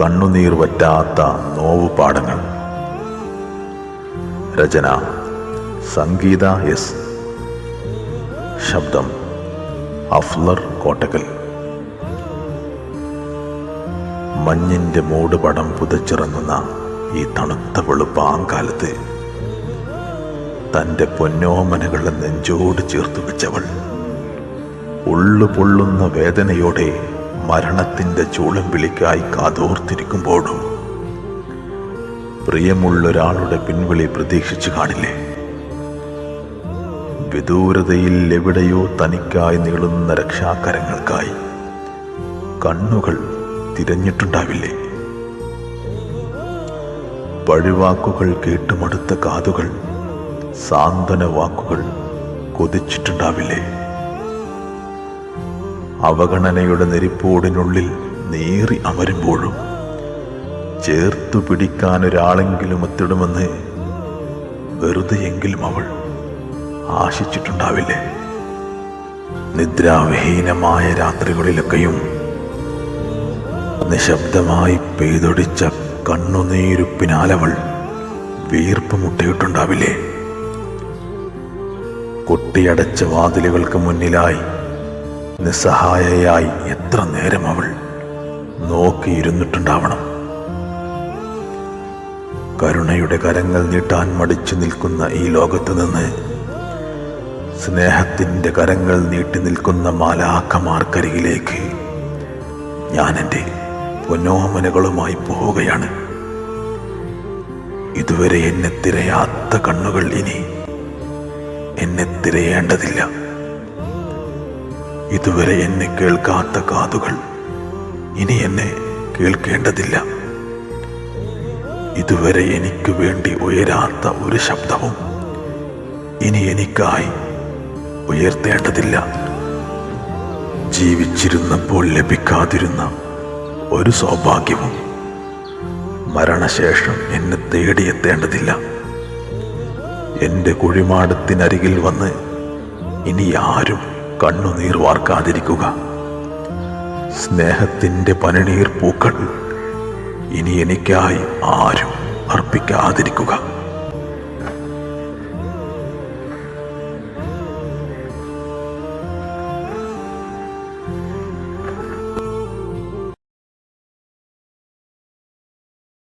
കണ്ണുനീർ വറ്റാത്ത നോവുപാഠങ്ങൾ രചന സംഗീത എസ്. ശബ്ദം അഫ്ലർ കോട്ടക്കൽ. മഞ്ഞിന്റെ മൂടുപടം പുതച്ചിറങ്ങുന്ന ഈ തണുത്ത വെളുപ്പാങ്കാലത്ത് തന്റെ പൊന്നോമനകളെ നെഞ്ചോട് ചേർത്ത് വെച്ചവൾ. ഉള്ളു പൊള്ളുന്ന വേദനയോടെ മരണത്തിന്റെ ചൂളം വിളിക്കായി കാതോർത്തിരിക്കുമ്പോഴും പ്രിയമുള്ളൊരാളുടെ പിൻവിളി പ്രതീക്ഷിച്ചു കാണില്ലേ? വിദൂരതയിൽ എവിടെയോ തനിക്കായി നീളുന്ന രക്ഷാകരങ്ങൾക്കായി കണ്ണുകൾ തിരഞ്ഞിട്ടുണ്ടാവില്ലേ? പഴിവാക്കുകൾ കേട്ടുമടുത്ത കാതുകൾ സാന്ത്വന വാക്കുകൾ കൊതിച്ചിട്ടുണ്ടാവില്ലേ? അവഗണനയുടെ നെരിപ്പോടിനുള്ളിൽ നേറി അമരുമ്പോഴും ചേർത്തു പിടിക്കാൻ ഒരാളെങ്കിലും എത്തിടുമെന്ന് വെറുതെയെങ്കിലും അവൾ ആശിച്ചിട്ടുണ്ടാവില്ലേ? നിദ്രാവിഹീനമായ രാത്രികളിലൊക്കെയും നിശബ്ദമായി പെയ്തൊടിച്ച കണ്ണുനീരുപ്പിനാലവൾ വീർപ്പ് മുട്ടിയിട്ടുണ്ടാവില്ലേ? കൊട്ടിയടച്ച വാതിലുകൾക്ക് മുന്നിലായി നിസ്സഹായയായി എത്ര നേരം അവൾ നോക്കിയിരുന്നിട്ടുണ്ടാവണം കരുണയുടെ കരങ്ങൾ നീട്ടാൻ മടിച്ചു നിൽക്കുന്ന ഈ ലോകത്ത് നിന്ന് സ്നേഹത്തിന്റെ കരങ്ങൾ നീട്ടി നിൽക്കുന്ന മാലാഖമാർക്കരികിലേക്ക് ഞാൻ എന്റെ പൊന്നോമനകളുമായി പോവുകയാണ്. ഇതുവരെ എന്നെ തിരയാത്ത കണ്ണുകൾ ഇനി എന്നെ തിരയേണ്ടതില്ല. ഇതുവരെ എന്നെ കേൾക്കാത്ത കാതുകൾ ഇനി എന്നെ കേൾക്കേണ്ടതില്ല. ഇതുവരെ എനിക്ക് വേണ്ടി ഉയരാത്ത ഒരു ശബ്ദവും ഇനി എനിക്കായി ഉയർത്തേണ്ടതില്ല. ജീവിച്ചിരുന്നപ്പോൾ ലഭിക്കാതിരുന്ന ഒരു സൗഭാഗ്യവും മരണശേഷം എന്നെ തേടിയെത്തേണ്ടതില്ല. എന്റെ കുഴിമാടത്തിനരികിൽ വന്ന് ഇനി ആരും കണ്ണുനീർ വാർക്കാതിരിക്കുക. സ്നേഹത്തിന്റെ പനിനീർ പൂക്കൾ ഇനി എനിക്കായി ആരും അർപ്പിക്കാതിരിക്കുക.